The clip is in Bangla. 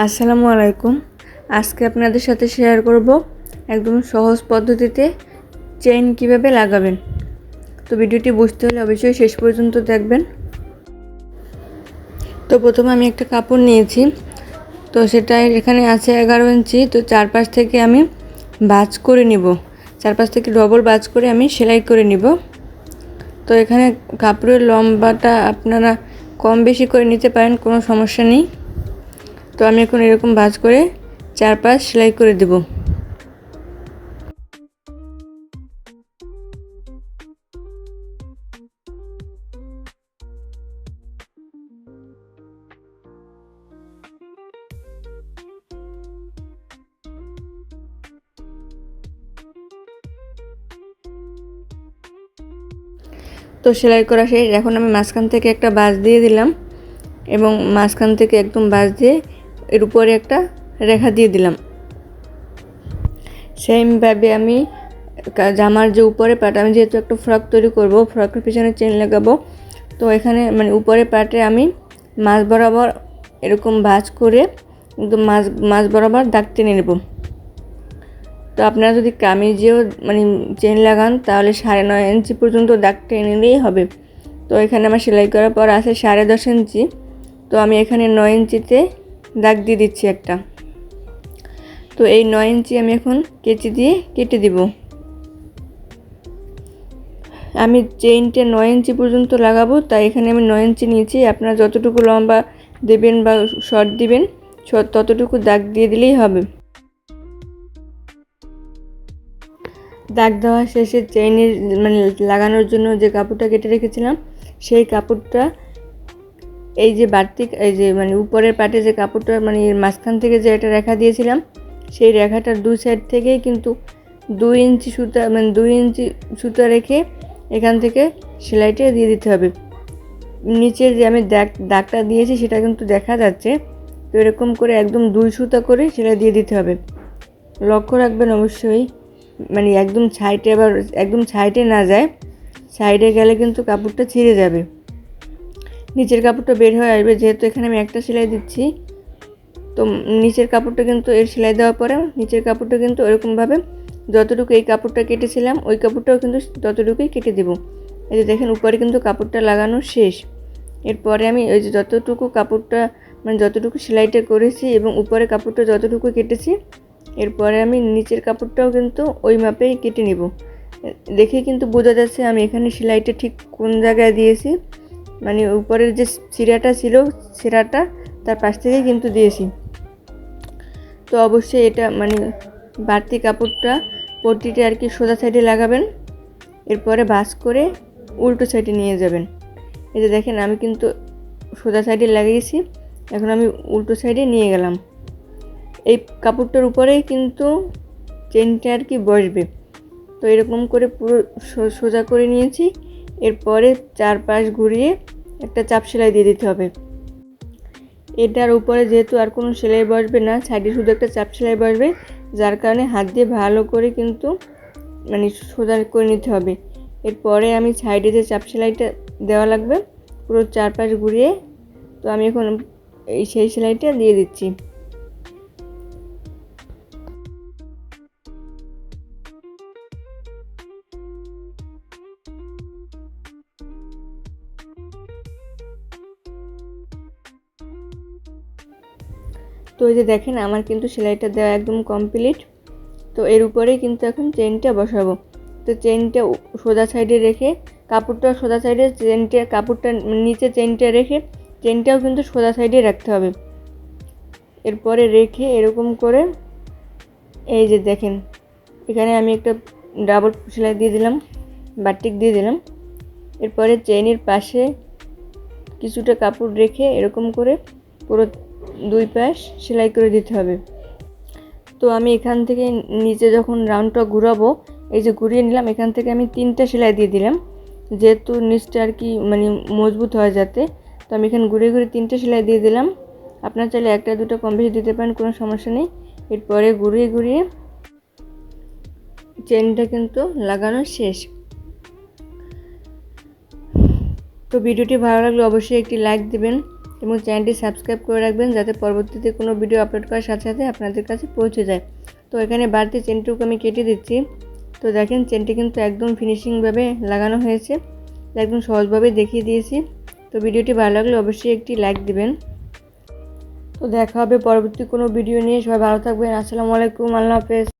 আসসালামু আলাইকুম। আজকে আপনাদের সাথে শেয়ার করব একদম সহজ পদ্ধতিতে চেইন কীভাবে লাগাবেন। তো ভিডিওটি বুঝতে হলে অবশ্যই শেষ পর্যন্ত দেখবেন। তো প্রথমে আমি একটা কাপড় নিয়েছি। তো সেটা এখানে আছে এগারো ইঞ্চি। তো চারপাশ থেকে আমি বাজ করে নিব। চারপাশ থেকে ডবল বাজ করে আমি সেলাই করে নিব। তো এখানে কাপড়ের লম্বাটা আপনারা কম বেশি করে নিতে পারেন, কোনো সমস্যা নেই। তো আমি এখন এরকম ভাঁজ করে চারপাশ সেলাই করে দেব। তো সেলাই করা শেষ। এখন আমি মাঝখান থেকে একটা বাঁশ দিয়ে দিলাম এবং মাঝখান থেকে একদম বাঁশ দিয়ে এর উপরে একটা রেখা দিয়ে দিলাম। সেমভাবে আমি জামার যে উপরে পাট, আমি যেহেতু একটা ফ্রক তৈরি করব, ফ্রকের পিছনে চেন লাগাবো, তো এখানে মানে উপরে পাটে আমি মাছ বরাবর এরকম ভাঁজ করে মাছ মাছ বরাবর দাগ টেনে নেব। তো আপনারা যদি কামিজেও মানে চেন লাগান, তাহলে সাড়ে নয় ইঞ্চি পর্যন্ত দাগ টেনে নিলেই হবে। তো এখানে আমার সেলাই করার পর আছে সাড়ে দশ ইঞ্চি। তো আমি এখানে নয় ইঞ্চিতে দাগ দিয়ে দিচ্ছি একটা। তো এই নয় ইঞ্চি আমি এখন কেচি দিয়ে কেটে দিব। আমি চেইনটা নয় ইঞ্চি পর্যন্ত লাগাবো, তাই এখানে আমি নয় ইঞ্চি নিয়েছি। আপনারা যতটুকু লম্বা দেবেন বা শর্ট দিবেন ততটুকু দাগ দিয়ে দিলেই হবে। দাগ দেওয়া শেষে চেইনের মানে লাগানোর জন্য যে কাপড়টা কেটে রেখেছিলাম, সেই কাপড়টা এই যে বাড়তি, এই যে মানে উপরের পাটে যে কাপড়টা মানে মাঝখান থেকে যে একটা রেখা দিয়েছিলাম, সেই রেখাটার দুই সাইড থেকেই কিন্তু দুই ইঞ্চি সুতা মানে দুই ইঞ্চি সুতা রেখে এখান থেকে সেলাইটা দিয়ে দিতে হবে। নিচে যে আমি দাগ, দাগটা দিয়েছি সেটা কিন্তু দেখা যাচ্ছে। তো এরকম করে একদম দুই সুতা করে সেলাই দিয়ে দিতে হবে। লক্ষ্য রাখবেন অবশ্যই মানে একদম সাইডে আবার, একদম সাইডে না যায় সাইডে গেলে কিন্তু কাপড়টা ছিঁড়ে যাবে। নিচের কাপড়টা বের হয়ে আসবে, যেহেতু এখানে আমি একটা সেলাই দিচ্ছি। তো নিচের কাপড়টা কিন্তু এর সেলাই দেওয়ার পরে নিচের কাপড়টা কিন্তু এরকমভাবে যতটুকু এই কাপড়টা কেটেছিলাম, ওই কাপড়টাও কিন্তু ততটুকুই কেটে দেবো। এই যে দেখেন, উপরে কিন্তু কাপড়টা লাগানো শেষ। এরপরে আমি ওই যে যতটুকু কাপড়টা মানে যতটুকু সেলাইটা করেছি এবং উপরে কাপড়টা যতটুকু কেটেছি, এরপরে আমি নিচের কাপড়টাও কিন্তু ওই মাপেই কেটে নেব। দেখে কিন্তু বোঝা যাচ্ছে আমি এখানে সেলাইটা ঠিক কোন জায়গায় দিয়েছি। মানে উপরের যে চিরাটা ছিল চিরাটা তার পাশ থেকে কিন্তু দিয়েছি। তো অবশ্যই এটা মানে বাড়তি কাপড়টা পট্টিটা আর কি সোজা সাইডে লাগাবেন, এরপরে বাস করে উল্টো সাইডে নিয়ে যাবেন। এই যে দেখেন, আমি কিন্তু সোজা সাইডে লাগিয়েছি, এখন আমি উল্টো সাইডে নিয়ে গেলাম। এই কাপড়টার উপরেই কিন্তু চেনটা আর কি বসবে। তো এরকম করে পুরো সোজা করে নিয়েছি, এরপরে চারপাশ ঘুরিয়ে একটা চাপ সেলাই দিয়ে দিতে হবে। এটার উপরে যেহেতু আর কোনো সেলাই বসবে না, সাইডে শুধু একটা চাপ সেলাই বসবে, যার কারণে হাত দিয়ে ভালো করে কিন্তু মানে সোজা করে নিতে হবে। এরপরে আমি সাইডে যে চাপ সেলাইটা দেওয়া লাগবে, পুরো চারপাশ ঘুরিয়ে তো আমি এখন এই সেই সেলাইটা দিয়ে দিচ্ছি। তো এই যে দেখেন, আমার কিন্তু সেলাইটা দেওয়া একদম কমপ্লিট তো এর উপরেই কিন্তু এখন চেনটা বসাবো। তো চেনটা সোজা সাইডে রেখে, কাপড়টা সোজা সাইডে চেনটা কাপড়টা নিচে চেনটা রেখে চেনটাও কিন্তু সোজা সাইডে রাখতে হবে। এরপরে রেখে এরকম করে, এই যে দেখেন, এখানে আমি একটা ডাবল সেলাই দিয়ে দিলাম বাটিক দিয়ে দিলাম। এরপরে চেনের পাশে কিছুটা কাপড় রেখে এরকম করে পুরো দুই পাশ সেলাই করে দিতে হবে। তো আমি এখান থেকে নিচে যখন রাউন্ডটা ঘুরাবো, এই যে ঘুরিয়ে নিলাম, এখান থেকে আমি তিনটা সেলাই দিয়ে দিলাম। যেহেতু নিচটা আর কি মানে মজবুত হয় যাতে, তো আমি এখানে ঘুরে ঘুরে তিনটে সেলাই দিয়ে দিলাম। আপনার চাইলে একটা দুটো কম বেশি দিতে পারেন, কোনো সমস্যা নেই। এরপরে ঘুরিয়ে ঘুরিয়ে চেনটা কিন্তু লাগানো শেষ। তো ভিডিওটি ভালো লাগলে অবশ্যই একটি লাইক দিবেন। এবং চ্যানেলটি সাবস্ক্রাইব করে রাখবেন যাতে পরবর্তীতে কোনো ভিডিও আপলোড করার সাথে সাথে আপনাদের কাছে পৌঁছে যায়। তো এখানে বাড়তি চেনটুকু আমি কেটে দিচ্ছি। তো দেখেন চেনটি কিন্তু একদম ফিনিশিংভাবে লাগানো হয়েছে। একদম সহজভাবে দেখিয়ে দিয়েছি। তো ভিডিওটি ভালো লাগলে অবশ্যই একটি লাইক দিবেন। তো দেখা হবে পরবর্তী কোনো ভিডিও নিয়ে। সবাই ভালো থাকবেন। আসসালামু আলাইকুম। আল্লাহ হাফেজ।